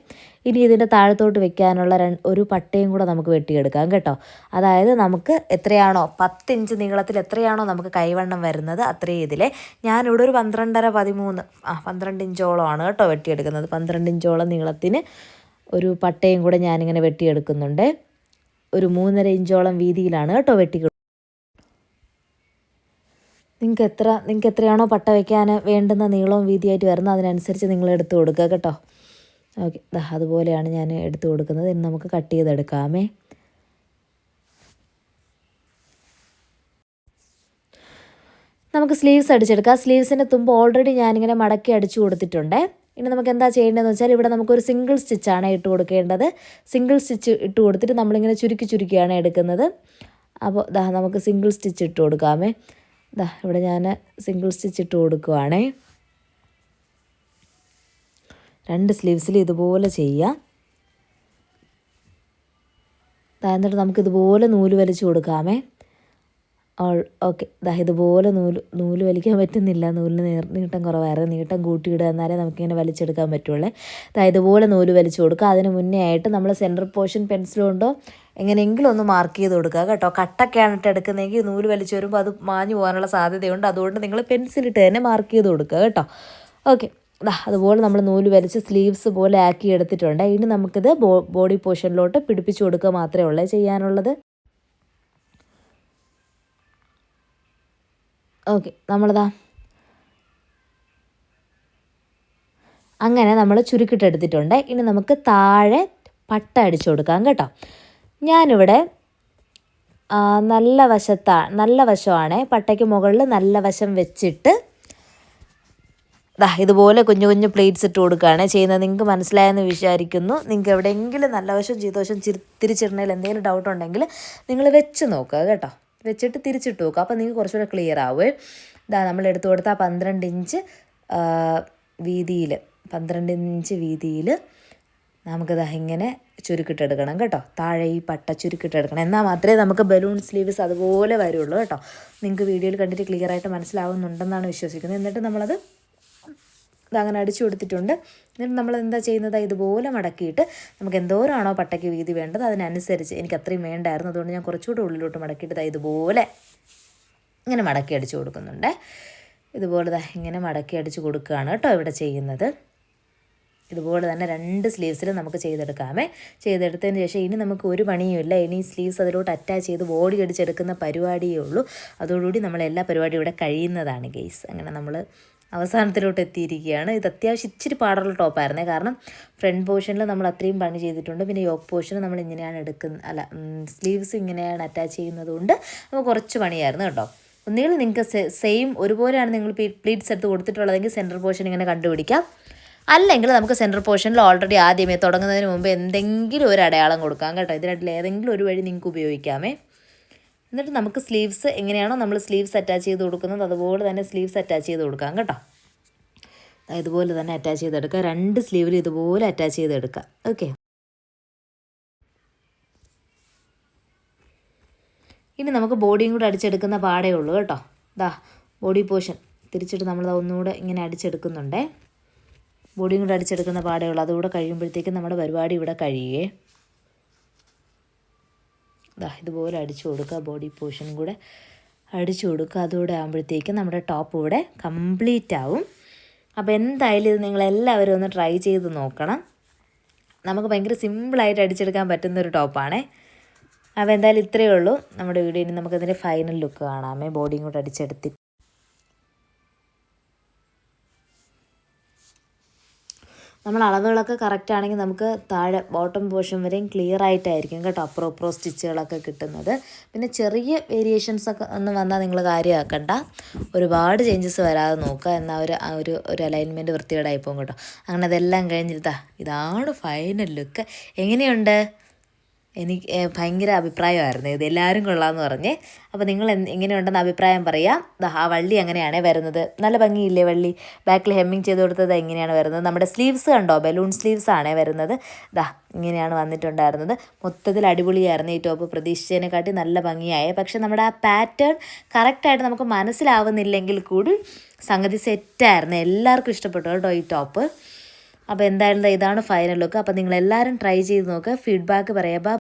ഇനി ഇതിന്റെ താഴത്തോട്ട് വെക്കാനുള്ള ഒരു പട്ടയും കൂടെ നമുക്ക് വെട്ടിയെടുക്കാം കേട്ടോ. അതായത് നമുക്ക് എത്രയാണോ പത്തിഞ്ച് നീളത്തിൽ എത്രയാണോ നമുക്ക് കൈവണ്ണം വരുന്നത് അത്രയും ഇതിലെ. ഞാനിവിടെ ഒരു പന്ത്രണ്ടര പതിമൂന്ന് ആ പന്ത്രണ്ട് ഇഞ്ചോളമാണ് കേട്ടോ വെട്ടിയെടുക്കുന്നത്. പന്ത്രണ്ട് ഇഞ്ചോളം നീളത്തിന് ഒരു പട്ടയും കൂടെ ഞാനിങ്ങനെ വെട്ടിയെടുക്കുന്നുണ്ട്. ഒരു മൂന്നര ഇഞ്ചോളം വീതിയിലാണ് കേട്ടോ വെട്ടി നിങ്ങൾക്ക് എത്ര നിങ്ങൾക്ക് എത്രയാണോ പട്ട വയ്ക്കാൻ വേണ്ടുന്ന നീളവും വീതിയായിട്ട് വരുന്നത് അതിനനുസരിച്ച് നിങ്ങൾ എടുത്തു കൊടുക്കുക കേട്ടോ. ഓക്കെ അതുപോലെയാണ് ഞാൻ എടുത്തു കൊടുക്കുന്നത്. ഇനി നമുക്ക് കട്ട് ചെയ്തെടുക്കാമേ. നമുക്ക് സ്ലീവ്സ് അടിച്ചെടുക്കാം. സ്ലീവ്സിന്റെ തുമ്പ് ഓൾറെഡി ഞാനിങ്ങനെ മടക്കി അടിച്ചു കൊടുത്തിട്ടുണ്ട്. ഇനി നമുക്ക് എന്താ ചെയ്യേണ്ടതെന്ന് വെച്ചാൽ ഇവിടെ നമുക്കൊരു സിംഗിൾ സ്റ്റിച്ചാണ് ഇട്ട് കൊടുക്കേണ്ടത്. സിംഗിൾ സ്റ്റിച്ച് ഇട്ട് കൊടുത്തിട്ട് നമ്മളിങ്ങനെ ചുരുക്കി ചുരുക്കിയാണ് എടുക്കുന്നത്. അപ്പോൾ നമുക്ക് സിംഗിൾ സ്റ്റിച്ച് ഇട്ട് കൊടുക്കാമേ. ഇതാ ഇവിടെ ഞാൻ സിംഗിൾ സ്റ്റിച്ച് ഇട്ട് കൊടുക്കുവാണേ. രണ്ട് സ്ലീവ്സിൽ ഇതുപോലെ ചെയ്യാം. എന്നിട്ട് നമുക്ക് ഇതുപോലെ നൂൽ വലിച്ചു കൊടുക്കാമേ. ഓക്കെ ദാ ഇതുപോലെ നൂൽ നൂൽ വലിക്കാൻ പറ്റുന്നില്ല. നൂലിന് നീർ നീട്ടം കുറവായിരുന്നു. നീട്ടം കൂട്ടിയിടുക എന്നാലേ നമുക്കിങ്ങനെ വലിച്ചെടുക്കാൻ പറ്റുള്ളൂ. ദാ ഇതുപോലെ നൂൽ വലിച്ചു കൊടുക്കുക. അതിന് മുന്നേ ആയിട്ട് നമ്മൾ സെന്റർ പോർഷൻ പെൻസിൽ എങ്ങനെയെങ്കിലും ഒന്ന് മാർക്ക് ചെയ്ത് കൊടുക്കുക കേട്ടോ. കട്ടൊക്കെയാണ് ഇട്ട് എടുക്കുന്നതെങ്കിൽ നൂൽ വലിച്ചു വരുമ്പോൾ അത് മാഞ്ഞു പോകാനുള്ള സാധ്യതയുണ്ട്. അതുകൊണ്ട് നിങ്ങൾ പെൻസിലിട്ട് തന്നെ മാർക്ക് ചെയ്ത് കൊടുക്കുക കേട്ടോ. ഓക്കെ അതുപോലെ നമ്മൾ നൂൽ വലിച്ച് സ്ലീവ്സ് പോലെ ആക്കി എടുത്തിട്ടുണ്ട്. ഇനി നമുക്കിത് ബോഡി പോർഷനിലോട്ട് പിടിപ്പിച്ചു കൊടുക്കുക മാത്രമേ ഉള്ളൂ. ചെയ്യാനുള്ളത്? ഓക്കെ നമ്മളിതാ അങ്ങനെ നമ്മൾ ചുരുക്കിട്ടെടുത്തിട്ടുണ്ട് ഇനി നമുക്ക് താഴെ പട്ട അടിച്ചു കൊടുക്കാം കേട്ടോ. ഞാനിവിടെ നല്ല വശത്താ നല്ല വശമാണ് പട്ടയ്ക്ക് മുകളിൽ നല്ല വശം വെച്ചിട്ട് ദാ ഇതുപോലെ കുഞ്ഞു കുഞ്ഞു പ്ലേറ്റ്സ് ഇട്ട് കൊടുക്കുകയാണ്. ചെയ്യുന്നത് നിങ്ങൾക്ക് മനസ്സിലായെന്ന് വിചാരിക്കുന്നു. നിങ്ങൾക്ക് എവിടെയെങ്കിലും നല്ല വശം ചീത്തവശം തിരിച്ചിടണതിൽ എന്തെങ്കിലും ഡൗട്ട് ഉണ്ടെങ്കിൽ നിങ്ങൾ വെച്ച് നോക്കുക കേട്ടോ. വെച്ചിട്ട് തിരിച്ചിട്ട് നോക്കുക. അപ്പോൾ നിങ്ങൾക്ക് കുറച്ചുകൂടെ ക്ലിയർ ആവുമേ ഇതാ നമ്മൾ എടുത്തു കൊടുത്താൽ പന്ത്രണ്ട് ഇഞ്ച് വീതിയിൽ പന്ത്രണ്ട് ഇഞ്ച് വീതിയിൽ നമുക്കിത് ഇങ്ങനെ ചുരുക്കിട്ടെടുക്കണം കേട്ടോ. താഴെ ഈ പട്ട ചുരുക്കിട്ടെടുക്കണം. എന്നാൽ മാത്രമേ നമുക്ക് ബലൂൺ സ്ലീവ്സ് അതുപോലെ വരുള്ളൂ കേട്ടോ. നിങ്ങൾക്ക് വീഡിയോയിൽ കണ്ടിട്ട് ക്ലിയർ ആയിട്ട് മനസ്സിലാവുന്നുണ്ടെന്നാണ് വിശ്വസിക്കുന്നത്. എന്നിട്ട് നമ്മളത് അങ്ങനെ അടിച്ചു കൊടുത്തിട്ടുണ്ട്. എന്നിട്ട് നമ്മൾ എന്താ ചെയ്യുന്നത്? ഇതുപോലെ മടക്കിയിട്ട് നമുക്ക് എന്തോരാണോ പട്ടയ്ക്ക് വീതി വേണ്ടത് അതിനനുസരിച്ച് എനിക്ക് അത്രയും വേണ്ടായിരുന്നു. അതുകൊണ്ട് ഞാൻ കുറച്ചുകൂടെ ഉള്ളിലോട്ട് മടക്കിയിട്ട് ഇതുപോലെ ഇങ്ങനെ മടക്കി അടിച്ചു കൊടുക്കുന്നുണ്ട്. ഇതുപോലെ ഇങ്ങനെ മടക്കി അടിച്ചു കൊടുക്കുകയാണ് കേട്ടോ ഇവിടെ ചെയ്യുന്നത്. ഇതുപോലെ തന്നെ രണ്ട് സ്ലീവ്സിലും നമുക്ക് ചെയ്തെടുക്കാമേ. ചെയ്തെടുത്തതിന് ശേഷം ഇനി നമുക്ക് ഒരു പണിയുമില്ല ഇനി സ്ലീവ്സ് അതിലോട്ട് അറ്റാച്ച് ചെയ്ത് ബോഡി അടിച്ചെടുക്കുന്ന പരിപാടിയേ ഉള്ളൂ. അതോടുകൂടി നമ്മളെല്ലാ പരിപാടിയും ഇവിടെ കഴിയുന്നതാണ് ഗെയ്സ് അങ്ങനെ നമ്മൾ അവസാനത്തിലോട്ട് എത്തിയിരിക്കുകയാണ്. ഇത് അത്യാവശ്യം ഇച്ചിരി പാടുള്ള ടോപ്പായിരുന്നേ കാരണം ഫ്രണ്ട് പോർഷനിൽ നമ്മൾ അത്രയും പണി ചെയ്തിട്ടുണ്ട്. പിന്നെ യോക്ക് പോർഷൻ നമ്മൾ ഇങ്ങനെയാണ് എടുക്കുന്ന അല്ല സ്ലീവ്സ് ഇങ്ങനെയാണ് അറ്റാച്ച് ചെയ്യുന്നത് കൊണ്ട് നമുക്ക് കുറച്ച് പണിയായിരുന്നു കേട്ടോ. ഒന്നുകിൽ നിങ്ങൾക്ക് സെയിം ഒരുപോലെയാണ് നിങ്ങൾ പ്ലീറ്റ്സ് എടുത്ത് കൊടുത്തിട്ടുള്ളതെങ്കിൽ സെന്റർ പോർഷൻ ഇങ്ങനെ കണ്ടുപിടിക്കാം. അല്ലെങ്കിൽ നമുക്ക് സെന്റർ പോർഷനിൽ ഓൾറെഡി ആദ്യമേ തുടങ്ങുന്നതിന് മുമ്പ് എന്തെങ്കിലും ഒരു അടയാളം കൊടുക്കാം കേട്ടോ. രണ്ടിൽ ഏതെങ്കിലും ഒരു വഴി നിങ്ങൾക്ക് ഉപയോഗിക്കാമേ. എന്നിട്ട് നമുക്ക് സ്ലീവ്സ് എങ്ങനെയാണോ നമ്മൾ സ്ലീവ്സ് അറ്റാച്ച് ചെയ്ത് കൊടുക്കുന്നത് അതുപോലെ തന്നെ സ്ലീവ്സ് അറ്റാച്ച് ചെയ്ത് കൊടുക്കാം കേട്ടോ. ഇതുപോലെ തന്നെ അറ്റാച്ച് ചെയ്തെടുക്കുക രണ്ട് സ്ലീവിൽ ഇതുപോലെ അറ്റാച്ച് ചെയ്തെടുക്കുക ഓക്കെ ഇനി നമുക്ക് ബോഡിയും കൂടെ അടിച്ചെടുക്കുന്ന പാടേ ഉള്ളൂ കേട്ടോ. ദാ ബോഡി പോർഷൻ തിരിച്ചിട്ട് നമ്മൾ ഒന്നുകൂടെ ഇങ്ങനെ അടിച്ചെടുക്കുന്നുണ്ടേ. ബോഡിയും കൂടെ അടിച്ചെടുക്കുന്ന പാടേ ഉള്ളൂ. അതുകൂടെ കഴിയുമ്പോഴത്തേക്കും നമ്മുടെ പരിപാടി ഇവിടെ കഴിയുകയെ ദാ ഇതുപോലെ അടിച്ചു കൊടുക്കുക ബോഡി പോർഷൻ കൂടെ അടിച്ചു കൊടുക്കുക. അതുകൂടെ ആകുമ്പോഴത്തേക്കും നമ്മുടെ ടോപ്പ് ഇവിടെ കംപ്ലീറ്റ് ആവും. അപ്പോൾ എന്തായാലും ഇത് നിങ്ങളെല്ലാവരും ഒന്ന് ട്രൈ ചെയ്ത് നോക്കണം. നമുക്ക് ഭയങ്കര സിമ്പിളായിട്ട് അടിച്ചെടുക്കാൻ പറ്റുന്ന ഒരു ടോപ്പാണേ അപ്പോൾ എന്തായാലും ഇത്രയേ ഉള്ളൂ. നമ്മുടെ വീഡിയോ ഇനി നമുക്കതിന്റെ ഫൈനൽ ലുക്ക് കാണാമേ. ബോഡിയും കൂടെ അടിച്ചെടുത്തി നമ്മൾ അളവുകളൊക്കെ കറക്റ്റ് ആണെങ്കിൽ നമുക്ക് താഴെ ബോട്ടം പോർഷൻ വരെയും ക്ലിയർ ആയിട്ടായിരിക്കും കേട്ടോ അപ്പുറം അപ്പുറം സ്റ്റിച്ചുകളൊക്കെ കിട്ടുന്നത്. പിന്നെ ചെറിയ വേരിയേഷൻസ് ഒക്കെ ഒന്ന് വന്നാൽ നിങ്ങൾ കാര്യമാക്കണ്ട. ഒരുപാട് ചേഞ്ചസ് വരാതെ നോക്കുക. എന്നാൽ ഒരു ഒരു ഒരു അലൈൻമെന്റ് വൃത്തികേടായി പോകും കേട്ടോ. അങ്ങനെ അതെല്ലാം കഴിഞ്ഞിട്ടാ ഇതാണ് ഫൈനൽ ലുക്ക് എങ്ങനെയുണ്ട്? എനിക്ക് ഭയങ്കര അഭിപ്രായമായിരുന്നു. ഇത് എല്ലാവരും കൊള്ളാമെന്ന് പറഞ്ഞ്. അപ്പോൾ നിങ്ങൾ എങ്ങനെയുണ്ടെന്ന് അഭിപ്രായം പറയാം. ആ വള്ളി അങ്ങനെയാണ് വരുന്നത്. നല്ല ഭംഗിയില്ലേ വള്ളി? ബാക്കിൽ ഹെമ്മിങ് ചെയ്ത് കൊടുത്തത് എങ്ങനെയാണ് വരുന്നത്? നമ്മുടെ സ്ലീവ്സ് കണ്ടോ? ബലൂൺ സ്ലീവ്സ് ആണേ വരുന്നത്. ദാ ഇങ്ങനെയാണ് വന്നിട്ടുണ്ടായിരുന്നത്. മൊത്തത്തിൽ അടിപൊളിയായിരുന്നു ഈ ടോപ്പ്. പ്രതീക്ഷിച്ചതിനെക്കാട്ടി നല്ല ഭംഗിയായ. പക്ഷെ നമ്മുടെ ആ പാറ്റേൺ കറക്റ്റായിട്ട് നമുക്ക് മനസ്സിലാവുന്നില്ലെങ്കിൽ കൂടി സംഗതി സെറ്റായിരുന്നു. എല്ലാവർക്കും ഇഷ്ടപ്പെട്ടു കേട്ടോ ഈ ടോപ്പ്. അപ്പോൾ എന്തായാലും ഇതാണ് ഫൈനൽ ലുക്ക്. അപ്പോൾ നിങ്ങൾ എല്ലാവരും ട്രൈ ചെയ്ത് നോക്കുക ഫീഡ്ബാക്ക് പറയുക